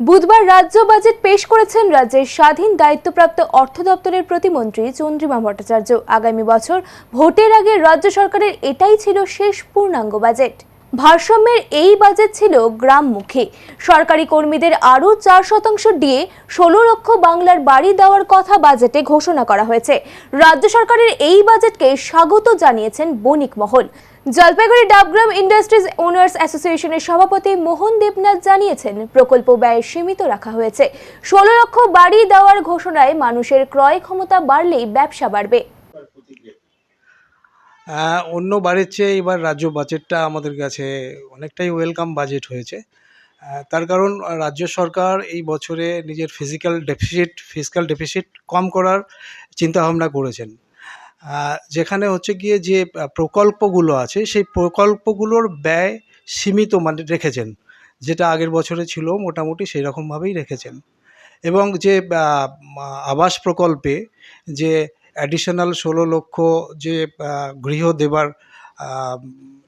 বুধবার রাজ্য বাজেট পেশ করেছেন রাজ্যের স্বাধীন দায়িত্বপ্রাপ্ত অর্থ দপ্তরের প্রতিমন্ত্রী চন্দ্রিমা ভট্টাচার্য। আগামী বছর ভোটের আগে রাজ্য সরকারের এটাই ছিল শেষ পূর্ণাঙ্গ বাজেট। ভারসাম্যের এই বাজেট ছিল গ্রামমুখী। সরকারি কর্মীদের আরও চার শতাংশ দিয়ে ষোলো লক্ষ বাংলার বাড়ি দেওয়ার কথা বাজেটে ঘোষণা করা হয়েছে। রাজ্য সরকারের এই বাজেটকে স্বাগত জানিয়েছেন বণিক মহল। জলপাইগুড়ি ডাবগ্রাম ইন্ডাস্ট্রিজ ওনার্স অ্যাসোসিয়েশনের সভাপতি মোহন দেবনাথ জানিয়েছেন, প্রকল্প ব্যয় সীমিত রাখা হয়েছে। ষোলো লক্ষ বাড়ি দেওয়ার ঘোষণায় মানুষের ক্রয় ক্ষমতা বাড়লেই ব্যবসা বাড়বে। অন্য বারের চেয়ে এবার রাজ্য বাজেটটা আমাদের কাছে অনেকটাই ওয়েলকাম বাজেট হয়েছে। তার কারণ, রাজ্য সরকার এই বছরে নিজের ফিজিক্যাল ডেফিসিট ফিজিক্যাল ডেফিসিট কম করার চিন্তাভাবনা করেছেন। যেখানে হচ্ছে গিয়ে যে প্রকল্পগুলো আছে, সেই প্রকল্পগুলোর ব্যয় সীমিত মানে রেখেছেন। যেটা আগের বছরে ছিল, মোটামুটি সেই রকমভাবেই রেখেছেন। এবং যে আবাস প্রকল্পে যে অ্যাডিশনাল ষোলো লক্ষ যে গৃহ দেবার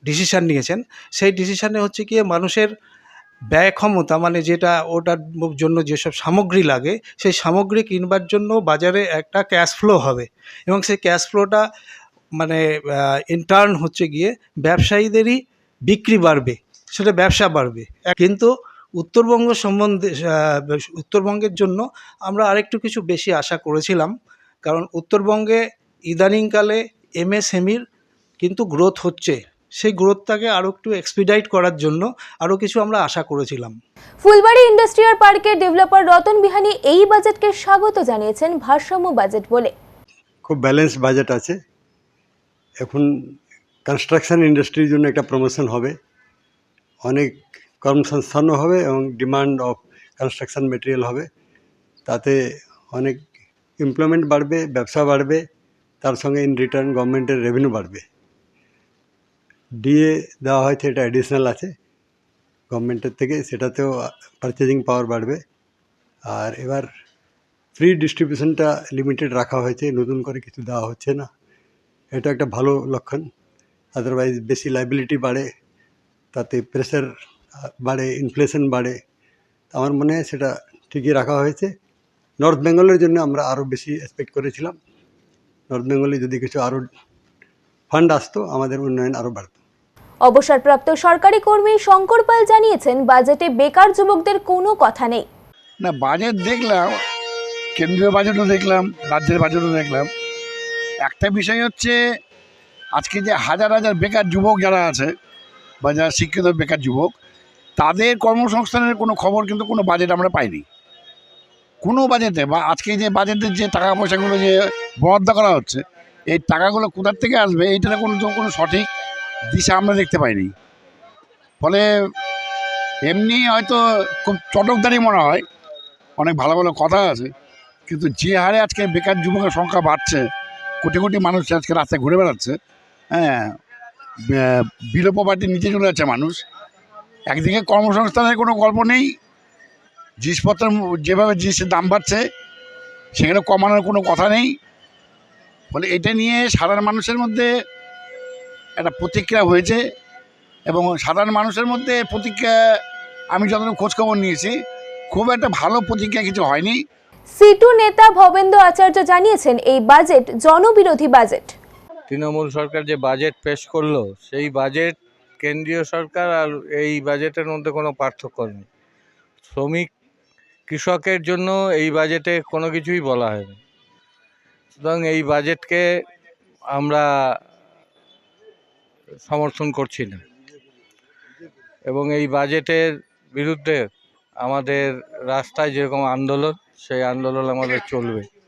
ডিসিশান নিয়েছেন, সেই ডিসিশানে হচ্ছে গিয়ে মানুষের ব্যয় ক্ষমতা মানে যেটা ওটার জন্য যেসব সামগ্রী লাগে, সেই সামগ্রী কিনবার জন্য বাজারে একটা ক্যাশ ফ্লো হবে। এবং সেই ক্যাশ ফ্লোটা মানে ইন্টার্ন হচ্ছে গিয়ে ব্যবসায়ীদেরই বিক্রি বাড়বে, সেটা ব্যবসা বাড়বে। কিন্তু উত্তরবঙ্গ সম্বন্ধে উত্তরবঙ্গের জন্য আমরা আরেকটু কিছু বেশি আশা করেছিলাম কারণ উত্তরবঙ্গে ইদানিংকালে এমএসএমইর কিন্তু গ্রোথ হচ্ছে। সেই গ্রোথটাকে আরও একটু এক্সপিডাইট করার জন্য আরও কিছু আমরা আশা করেছিলাম। ফুলবাড়ি ইন্ডাস্ট্রিয়াল পার্কের ডেভেলপার রতন বিহানি এই বাজেটকে স্বাগত জানিয়েছেন ভারসাম্য বাজেট বলে। খুব ব্যালেন্স বাজেট আছে। এখন কনস্ট্রাকশন ইন্ডাস্ট্রির জন্য একটা প্রমোশন হবে। অনেক কর্মসংস্থানও হবে এবং ডিমান্ড অফ কনস্ট্রাকশন মেটেরিয়াল হবে। তাতে অনেক এমপ্লয়মেন্ট বাড়বে, ব্যবসা বাড়বে, তার সঙ্গে ইন রিটার্ন গভর্নমেন্টের রেভিনিউ বাড়বে। ডিএ দেওয়া হয়েছে, এটা অ্যাডিশনাল আছে। গভর্নমেন্টের থেকে সেটাতেও পারচেজিং পাওয়ার বাড়বে। আর এবার ফ্রি ডিস্ট্রিবিউশনটা লিমিটেড রাখা হয়েছে, নতুন করে কিছু দেওয়া হচ্ছে না। এটা একটা ভালো লক্ষণ। আদারওয়াইজ বেশি লাইবিলিটি বাড়ে, তাতে প্রেশার বাড়ে ইনফ্লেশন বাড়ে। আমার মনে হয় সেটা ঠিকই রাখা হয়েছে। নর্থ বেঙ্গলের জন্য আমরা আরও বেশি এক্সপেক্ট করেছিলাম। নর্থ বেঙ্গলে যদি কিছু আরও ফান্ড আসতো আমাদের উন্নয়ন আরও বাড়তো। অবসরপ্রাপ্ত সরকারি কর্মী শঙ্কর পাল জানিয়েছেন বাজেটে বেকার যুবকদের কোনো কথা নেই। না বাজেট দেখলাম কেন্দ্রীয় বাজেটও দেখলাম রাজ্যের বাজেটও দেখলাম। একটা বিষয় হচ্ছে আজকে যে হাজার হাজার বেকার যুবক যারা আছে বা যারা শিক্ষিত বেকার যুবক তাদের কর্মসংস্থানের কোনো খবর কিন্তু কোনো বাজেট আমরা পাইনি। কোনো বাজেটে বা আজকে যে বাজেটের যে টাকা পয়সাগুলো যে বরাদ্দ করা হচ্ছে, এই টাকাগুলো কোথার থেকে আসবে এইটার কোনো কোনো সঠিক দিশা আমরা দেখতে পাইনি। ফলে এমনি হয়তো খুব চটকদারি মনে হয়, অনেক ভালো ভালো কথা আছে, কিন্তু যে হারে আজকে বেকার যুবকের সংখ্যা বাড়ছে, কোটি কোটি মানুষ আজকে রাস্তায় ঘুরে বেড়াচ্ছে হ্যাঁ বিলো প্রপার্টির নিচে চলে যাচ্ছে মানুষ, একদিকে কর্মসংস্থানের কোনো গল্প নেই জিনিসপত্রের যেভাবে জিনিসের দাম বাড়ছে সেখানে কমানোর কোনো কথা নেই। ফলে এটা নিয়ে সাধারণ মানুষের মধ্যে একটা প্রতিক্রিয়া হয়েছে এবং সাধারণ মানুষের মধ্যে প্রতিক্রিয়া আমি যতটুকু খোঁজখবর নিয়েছি খুব একটা ভালো প্রতিক্রিয়া কিছু হয়নি। সিটু নেতা ভবেন্দ্র আচার্য জানিয়েছেন এই বাজেট জনবিরোধী বাজেট। তৃণমূল সরকার যে বাজেট পেশ করল সেই বাজেট কেন্দ্রীয় সরকার আর এই বাজেটের মধ্যে কোনো পার্থক্য নেই। শ্রমিক কৃষকের জন্য এই বাজেটে কোনো কিছুই বলা হয়নি। সুতরাং এই বাজেটকে আমরা সমর্থন করছি না। এবং এই বাজেটের বিরুদ্ধে আমাদের রাস্তায় যেরকম আন্দোলন, সেই আন্দোলন আমাদের চলবে।